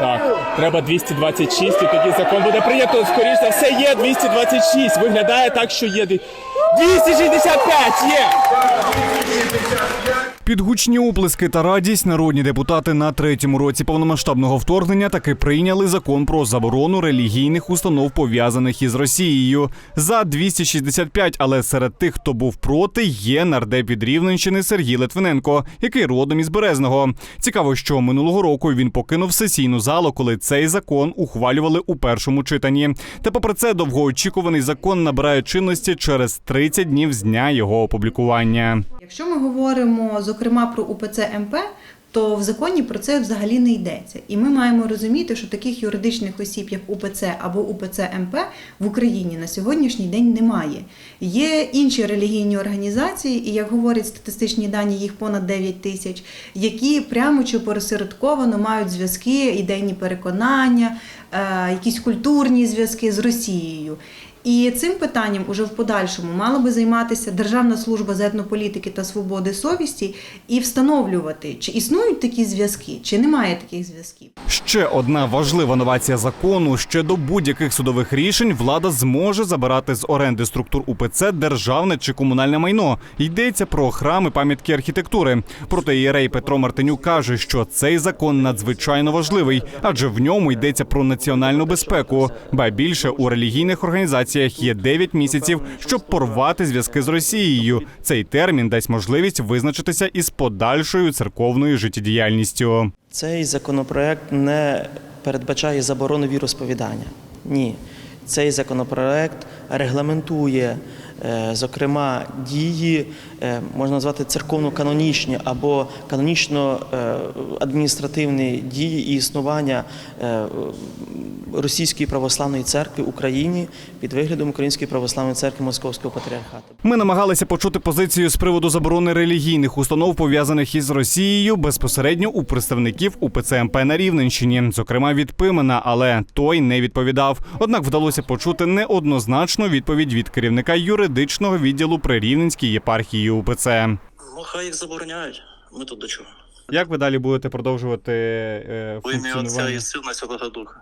Так, треба 226, і тоді закон буде прийнято. Скоріше за все, є 226. Виглядає так, що є. дві- 265 є! Під гучні оплески та радість народні депутати на третьому році повномасштабного вторгнення таки прийняли закон про заборону релігійних установ пов'язаних із Росією. За 265, але серед тих, хто був проти, є нардеп від Рівненщини Сергій Литвиненко, який родом із Березного. Цікаво, що минулого року він покинув сесійну залу, коли цей закон ухвалювали у першому читанні. Та попри це, довгоочікуваний закон набирає чинності через 30 днів з дня його опублікування. Якщо ми говоримо зокрема про УПЦ МП, то в законі про це взагалі не йдеться. І ми маємо розуміти, що таких юридичних осіб, як УПЦ або УПЦ МП, в Україні на сьогоднішній день немає. Є інші релігійні організації, і як говорять статистичні дані, їх понад 9 тисяч, які прямо чи порозсередковано мають зв'язки, ідейні переконання, е, якісь культурні зв'язки з Росією. І цим питанням уже в подальшому мала би займатися Державна служба з етнополітики та свободи совісті і встановлювати, чи існують такі зв'язки, чи немає таких зв'язків. Ще одна важлива новація закону: ще до будь-яких судових рішень влада зможе забирати з оренди структур УПЦ державне чи комунальне майно. Йдеться про храми пам'ятки архітектури. Проте єрей Петро Мартинюк каже, що цей закон надзвичайно важливий, адже в ньому йдеться про національну безпеку. Ба більше у релігійних організаціях є 9 місяців, щоб порвати зв'язки з Росією. Цей термін дасть можливість визначитися із подальшою церковною життєдіяльністю. Цей законопроект не передбачає заборону віросповідання. Ні. Цей законопроект регламентує, зокрема, дії, е, можна назвати церковно-канонічні або канонічно-адміністративні дії і існування е, Російської православної церкви в Україні під виглядом Української православної церкви Московського патріархату. Ми намагалися почути позицію з приводу заборони релігійних установ, пов'язаних із Росією, безпосередньо у представників УПЦ МП на Рівненщині, зокрема від Пимена, але той не відповідав. Однак вдалося почути неоднозначну відповідь від керівника юридичного відділу при Рівненській єпархії УПЦ. Ну, хай їх забороняють. Ми тут до чого? Як ви далі будете продовжувати е, Во ім'я Отця і Сина Святого Духа.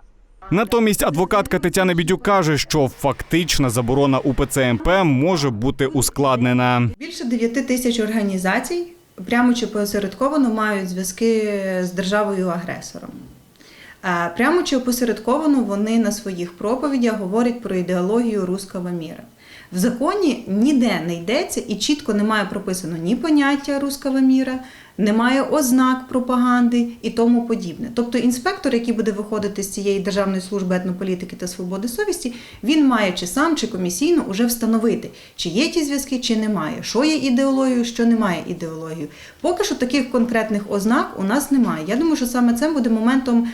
Натомість адвокатка Тетяна Бідюк каже, що фактична заборона УПЦ МП може бути ускладнена. Більше 9 тисяч організацій прямо чи посередковано мають зв'язки з державою агресором. Е, Прямо чи опосередковано вони на своїх проповідях говорять про ідеологію руского міра. В законі ніде не йдеться і чітко немає прописано ні поняття руского міра, немає ознак пропаганди і тому подібне. Тобто інспектор, який буде виходити з цієї Державної служби етнополітики та свободи совісті, він має чи сам, чи комісійно уже встановити, чи є ті зв'язки, чи немає, що є ідеологією, що немає ідеологією. Поки що таких конкретних ознак у нас немає. Я думаю, що саме це буде моментом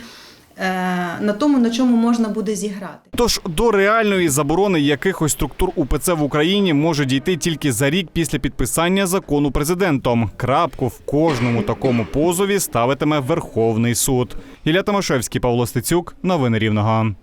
на тому, на чому можна буде зіграти. Тож до реальної заборони якихось структур УПЦ в Україні може дійти тільки за рік після підписання закону президентом. Крапку в кожному такому позові ставитиме Верховний суд. Ілля Томашевський, Павло Стецюк, новини Рівного.